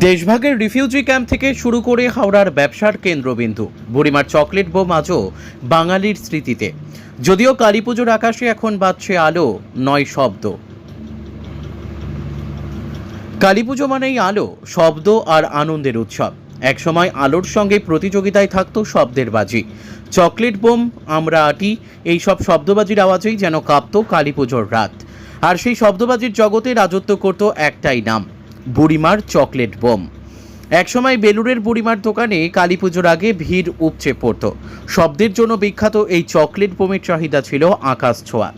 দেশভাগের refugee camp থেকে শুরু করে হাওড়ার ব্যবসার কেন্দ্রবিন্দু। বুড়িমার চকলেট বোম আজও বাঙালির স্মৃতিতে। যদিও কালী পুজোর আকাশে এখন বাজছে আলো, নয় শব্দ। কালী পুজো মানেই আলো, শব্দ আর আনন্দের উৎসব। একসময় আলোর সঙ্গে প্রতিযোগিতায় থাকতো শব্দের বাজি। চকলেট বোম, আমরা আটি, এই সব শব্দবাজির আওয়াজেই যেন কাঁপত কালী পুজোর রাত। আর সেই শব্দবাজির জগতে রাজত্ব করত একটাই নাম বুড়িমার চকলেট বোম। একসময় বেলুরের বুড়িমার দোকানে কালী পুজোর আগে ভিড় উপচে পড়তো। শব্দের জন্য বিখ্যাত এই চকলেট বোমের চাহিদা ছিল আকাশ ছোঁয়া।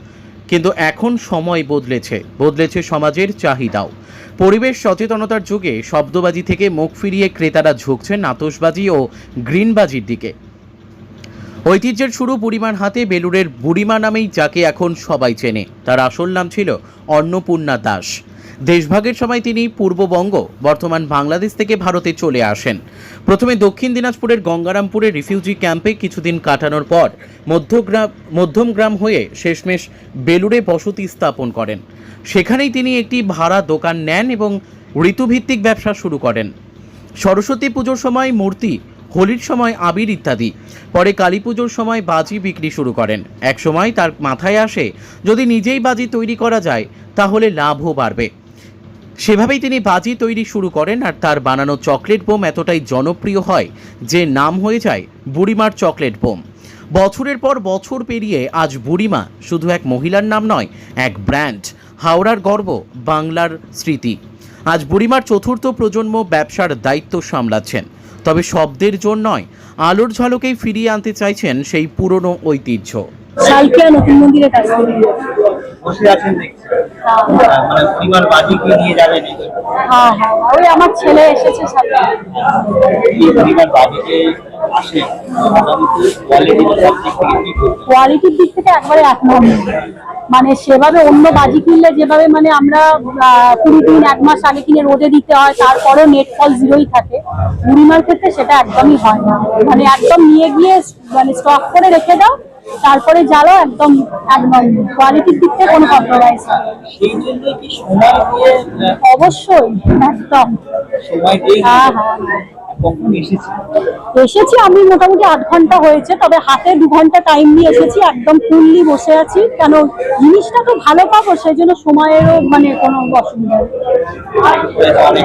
কিন্তু এখন সময় বদলেছে বদলেছে সমাজের চাহিদাও। পরিবেশ সচেতনতার যুগে শব্দবাজি থেকে মুখ ফিরিয়ে ক্রেতারা ঝুঁকছেন আতশবাজি ও গ্রিনবাজির দিকে। ঐতিহ্যের শুরু বুড়িমার হাতে বেলুরের বুড়িমা নামেই যাকে এখন সবাই চেনে। তার আসল নাম ছিল অন্নপূর্ণা দাস। দেশভাগের সময় তিনি পূর্ববঙ্গ, বর্তমান বাংলাদেশ থেকে ভারতে চলে আসেন। প্রথমে দক্ষিণ দিনাজপুরের গঙ্গারামপুরে রিফিউজি ক্যাম্পে কিছুদিন কাটানোর পর মধ্যগ্রাম, মধ্যমগ্রাম হয়ে শেষমেশ বেলুড়ে বসতি স্থাপন করেন। সেখানেই তিনি একটি ভাড়া দোকান নেন এবং ঋতুভিত্তিক ব্যবসা শুরু করেন। সরস্বতী পুজোর সময় মূর্তি, হোলির সময় আবির ইত্যাদি, পরে কালী পুজোর সময় বাজি বিক্রি শুরু করেন। এক সময় তার মাথায় আসে, যদি নিজেই বাজি তৈরি করা যায়, তাহলে লাভও বাড়বে। সেভাবেই তিনি বাজি তৈরি শুরু করেন আর তার বানানো চকলেট বোম এতটাই জনপ্রিয় হয় যে নাম হয়ে যায় বুড়িমার চকলেট বোম। বছরের পর বছর পেরিয়ে আজ বুড়িমা শুধু এক মহিলার নাম নয় এক ব্র্যান্ড হাওড়ার গর্ব বাংলার স্মৃতি। আজ বুড়িমার চতুর্থ প্রজন্ম ব্যবসার দায়িত্ব সামলাচ্ছেন। তবে শব্দের জন্য নয় আলোর ঝলকেই ফিরিয়ে আনতে চাইছেন সেই পুরনো ঐতিহ্য। সালকিয়া নতুন আছেন দেখছি। মানে পরিবার বাজি কি নিয়ে এই হ্যাঁ হ্যাঁ ওই আমার ছেলে এসেছে সাথে। পরিবার বাজি যে আসে কোয়ালিটির দিক থেকে একবারে এক নম্বর মানে সেভাবে অন্য বাজি কিনলে যেভাবে মানে আমরা কুড়ি দিন এক মাস আগে কিনে রোদে দিতে হয় তারপরেও নেট ফল জিরোই থাকে। বুড়িমার ক্ষেত্রে সেটা একদমই হয় না। মানে একদম নিয়ে গিয়ে মানে স্টক করে রেখে দাও তারপরে জ্বালো একদম একদম কোয়ালিটির দিক থেকে কোনো কম্প্রোমাইজ অবশ্যই একদম। হ্যাঁ হ্যাঁ হ্যাঁ। এসেছে? আমি মোটামুটি আধ ঘণ্টা হয়েছে তবে হাতে দু ঘণ্টা টাইম নিয়ে এসেছি একদম ফুললি বসে আছি। কেন জিনিসটা তো ভালো পাবো সেই জন্য সময়েরও মানে কোনো অসুবিধা নেই।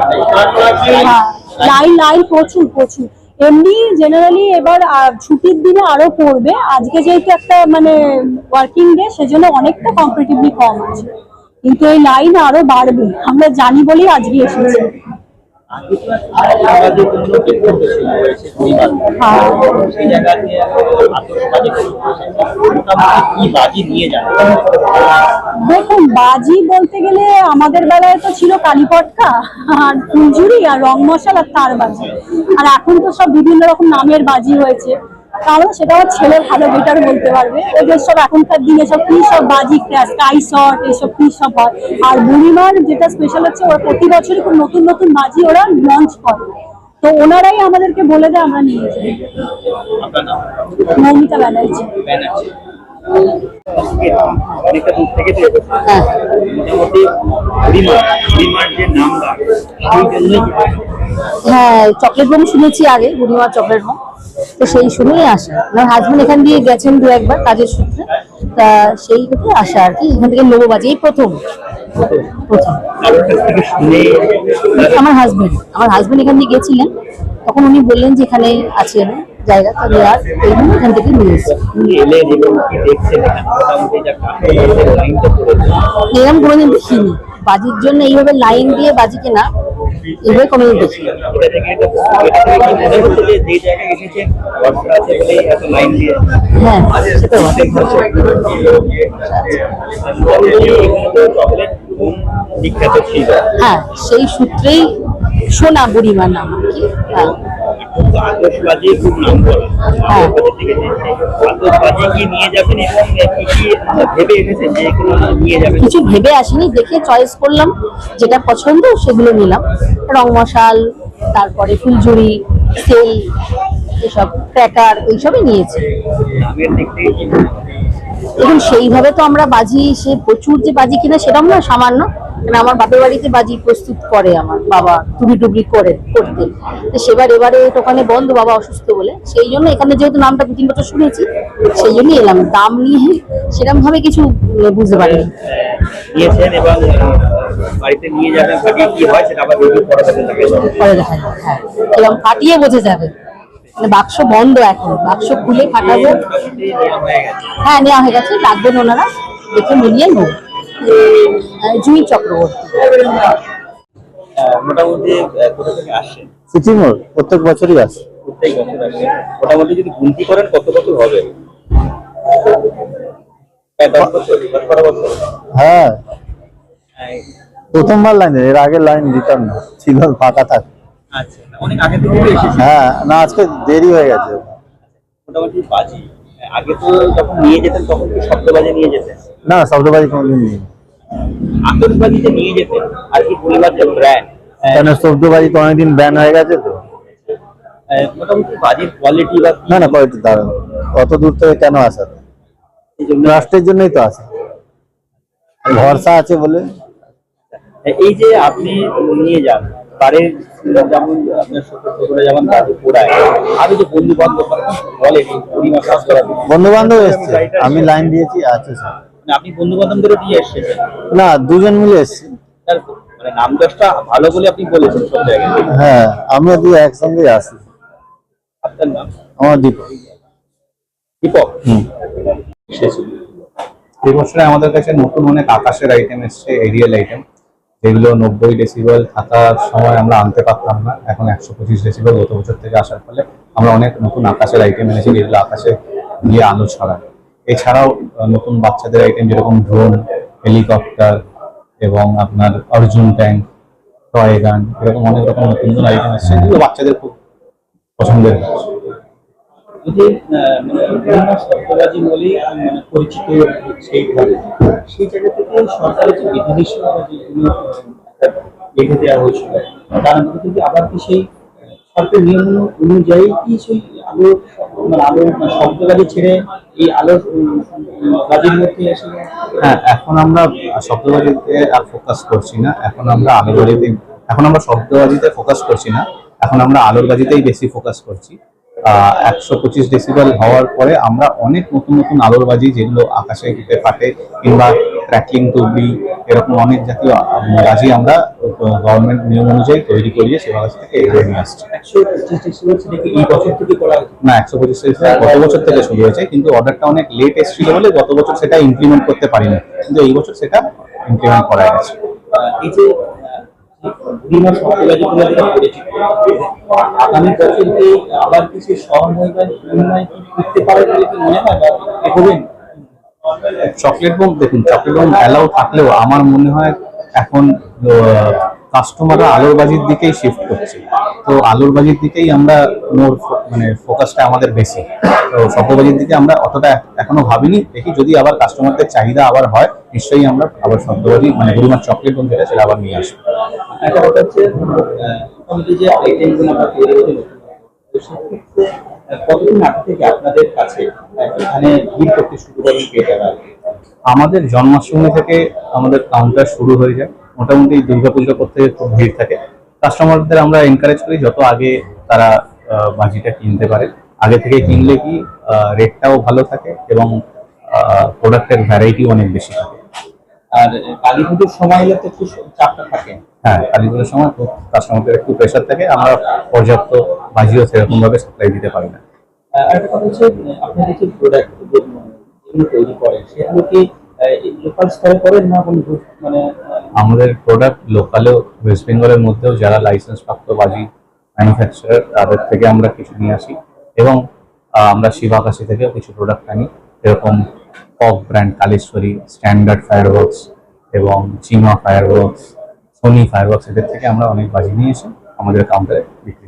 হ্যাঁ, লাইন লাইন প্রচুর প্রচুর। এমনি জেনারেলি এবার ছুটির দিনে আরও পড়বে। আজকে যেহেতু একটা মানে ওয়ার্কিং ডে সেজন্য অনেকটা কম্পিটিভলি কম আছে। কিন্তু এই লাইন আরও বাড়বে। আমরা জানি বলেই আজকে এসেছি। দেখুন, বাজি বলতে গেলে আমাদের বেলায় তো ছিল কালীপটকা আর ফুলঝুরি, আর রং মশাল, আর তার বাজি। আর এখন তো সব বিভিন্ন রকম নামের বাজি হয়েছে। কারণ সেটা আমার ছেলে ভালো বেটার বলতে পারবে। ওদের সব এখনকার দিনে সব কি সব বাজি স্কাই শট এসব কি সব হয়। আর বুড়িমার যেটা স্পেশাল হচ্ছে ওরা প্রতি বছরই খুব নতুন নতুন বাজি ওরা লঞ্চ করে। তো ওনারাই আমাদেরকে বলে দেয় আমরা নিয়ে যাই। মৌমিতা ব্যানার্জি। ব্যানার্জি। অনেকটা দূর থেকে হ্যাঁ। মোটামুটি পরিমার পরিমার যে নামটা হ্যাঁ চকলেট বোম শুনেছি আগে বুড়িমা চকলেট বোম তো সেই শুনেই আসা। আমার হাজবেন্ড এখান দিয়ে গেছেন দু একবার কাজের সূত্রে। তা সেই ক্ষেত্রে আসা আর কি। এখান থেকে নেব বাজে এই প্রথম। থেকে আমার হাজবেন্ড আমার হাজবেন্ড এখান দিয়ে গেছিলেন। তখন উনি বললেন যে এখানে আছে জায়গা। তো নেওয়ার এই জন্য এখান থেকে নিয়ে এরকম কোনোদিন দেখিনি। বাজির জন্য এইভাবে লাইন দিয়ে বাজি কেনা হ্যাঁ হ্যাঁ সেই সূত্রেই সোনা বুড়িমা নাম হ্যাঁ। কিছু ভেবে আসিনি, দেখে চয়েস করলাম, যেটা পছন্দ সেগুলো নিলাম রং মশাল, তারপরে ফুলঝুরি তেল এসব ক্র্যাকার এইসবই নিয়েছি? এবং সেইভাবে তো আমরা বাজি, সে প্রচুর যে বাজি কিনা সেরকম না সামান্য মানে আমার বাপের বাড়িতে বাজি প্রস্তুত করে আমার বাবা টুবি টুবি করে করতে। তো সেবার এবারে ওখানে বন্ধ বাবা অসুস্থ বলে। সেই জন্য এখানে যেহেতু নামটা দু তিন বছর শুনেছি সেই জন্যই এলাম। দাম নিয়ে সেরকম ভাবে কিছু বুঝতে পারিনি। নিয়েছেন এবং বাড়িতে নিয়ে যাবেন ফাটিয়ে কি হয় সেটা আবার রিভিউ করা যাবে পরে দেখা যাবে হ্যাঁ। এরকম ফাটিয়ে বোঝা যাবে। মানে বাক্স বন্ধ এখন। বাক্স খুলে ফাটাবো। হয়ে গেছে। নেওয়া হয়ে গেছে। ডাকবেন ওনারা দেখে মিলিয়ে নেব। আহ, জুঁই চক্রবর্তী। মোটামুটি কোথা থেকে আসছেন সিটি মোড় প্রত্যেক বছরই আসে। প্রত্যেক বছর আসেন মোটামুটি যদি গুনতি করেন কত বছর হবে? হ্যাঁ। প্রথমবার লাইনে এর আগে লাইন দিতাম না ছিল ফাঁকা থাক। আচ্ছা অনেক আগে থেকে হ্যাঁ না আজকে দেরি হয়ে গেছে। মোটামুটি বাজি। আগে তো যখন নিয়ে যেতেন তখন কি শব্দবাজি নিয়ে যেতেন? না শব্দবাজি কোনোদিন নেই আতসবাজিতে নিয়ে যেতেন আর কি পরিবার যে ব্র্যান্ড কেন শব্দবাজি তো অনেকদিন ব্যান হয়ে গেছে তো। মোটামুটি বাজির কোয়ালিটি বা না না কোয়ালিটি দারুণ। অত দূর থেকে কেন আসা? ট্রাস্টের জন্যই তো আসে। ভরসা আছে বলে। এই যে আপনি নিয়ে যান বাড়ির যেমন আপনার ছোট ছোটরা যেমন বাড়ি পোড়ায় আরও যে বন্ধু বান্ধব বলে পরিমাণ কাজ করা বন্ধু বান্ধব এসছে। আমি লাইন দিয়েছি আছে স্যার আপনি বন্ধু বান্ধবদেরও নিয়ে এসেছেন। না দুজন মিলে এসছি। মানে নাম দশটা ভালো বলে আপনি বলেছেন সব জায়গায়। হ্যাঁ আমরা দুই একসঙ্গে আসি আপনার নাম? আমার দীপক। দীপক? এই বছরে আমাদের কাছে নতুন অনেক আকাশের আইটেম এসছে এরিয়াল আইটেম যেগুলো নব্বই ডেসিবেল থাকার সময় আমরা আনতে পারতাম না। এখন একশো পঁচিশ ডেসিবেল গত বছর থেকে আসার ফলে আমরা অনেক নতুন আকাশের আইটেম এনেছি যেগুলো আকাশে গিয়ে আলো ছড়ায়। এছাড়াও নতুন বাচ্চাদের আইটেম যেরকম ড্রোন হেলিকপ্টার এবং আপনার অর্জুন ট্যাঙ্ক টয় গান এরকম অনেক রকম নতুন নতুন আইটেম এসছে যেগুলো বাচ্চাদের খুব পছন্দের মানে মানে পরিচিত সেই সরকারের দেওয়া হয়েছিল আবার নিয়ম অনুযায়ী কি সেই আলো মানে আলো মানে শব্দবাজি ছেড়ে এই আলো বাজির মধ্যে এসে হ্যাঁ এখন আমরা শব্দবাজিতে আর ফোকাস করছি না। এখন আমরা আলোর বাজিতে, এখন আমরা শব্দবাজিতে ফোকাস করছি না। এখন আমরা আলোর বাজিতেই বেশি ফোকাস করছি। একশো পঁচিশ ডেসিবেল হওয়ার পরে আমরা অনেক নতুন নতুন আলোর বাজি যেগুলো আকাশে ফাটে কিংবা ক্র্যাকলিং তুবলি এরকম অনেক জাতীয় বাজি আমরা গভর্নমেন্ট নিয়ম অনুযায়ী তৈরি করিয়ে সেবা কাছ থেকে এগিয়ে নিয়ে আসছি। না একশো পঁচিশ গত বছর থেকে শুরু হয়েছে কিন্তু অর্ডারটা অনেক লেট এসেছিল বলে গত বছর সেটা ইমপ্লিমেন্ট করতে পারিনি কিন্তু এই বছর সেটা ইমপ্লিমেন্ট করা গেছে। এই যে আগামী বছর কি আবার কিছু সহময় বা উন্নয়ন কি করতে পারে বলে কি মনে হয় বা চকলেট বোম দেখুন, চকলেট বোম অ্যালাউ থাকলেও আমার মনে হয় এখন কাস্টমাররা আলোর বাজির দিকেই শিফট করছে। তো আলোর বাজির দিকেই আমরা মোর মানে ফোকাসটা আমাদের বেশি। তো শব্দবাজির দিকে আমরা অতটা এখনও ভাবিনি। দেখি যদি আবার কাস্টমারদের চাহিদা আবার হয়, নিশ্চয়ই আমরা আবার শব্দবাজি মানে গরিমার চকলেট বোম যেটা, সেটা আবার নিয়ে আসব। একটা কথা হচ্ছে যে আইটেমগুলো তৈরি কতদিন আগে থেকে আপনাদের কাছে এখানে ভিড় করতে শুরু করেন ক্রেতারা? আমাদের জন্মাষ্টমী থেকে আমাদের কাউন্টার শুরু হয়ে যায়। মোটামুটি দুর্গাপুজো করতে খুব ভিড় থাকে। কাস্টমারদের আমরা এনকারেজ করি যত আগে তারা বাজিটা কিনতে পারে। আগে থেকে কিনলে কি রেটটাও ভালো থাকে এবং প্রোডাক্টের ভ্যারাইটি অনেক বেশি থাকে। আর কালী পুজোর সময় হলে তো একটু চাপটা থাকে। হ্যাঁ কালী পুজোর সময় কাস্টমারদের একটু প্রেশার থাকে। আমরা পর্যাপ্ত বাজিও সেরকম ভাবে সাপ্লাই দিতে পারি না। আরেকটা কথা হচ্ছে আপনাদের যে প্রোডাক্ট যেগুলো তৈরি করেন সেগুলো কি লোকাল স্তরে করেন না মানে আমাদের প্রোডাক্ট লোকালেও ওয়েস্ট বেঙ্গলের মধ্যেও যারা লাইসেন্স প্রাপ্ত বাজি ম্যানুফ্যাকচারার তাদের থেকে আমরা কিছু নিয়ে আসি। এবং আমরা শিবাকাশি থেকেও কিছু প্রোডাক্ট আনি। এরকম cock brand Kaleshwari standard fireworks এবং চিমা ফায়ারওয়ার্কস সোনি ফায়ারওয়ার্কস এদের থেকে আমরা অনেক বাজি নিয়ে এসে আমাদের কাউন্টারে বিক্রি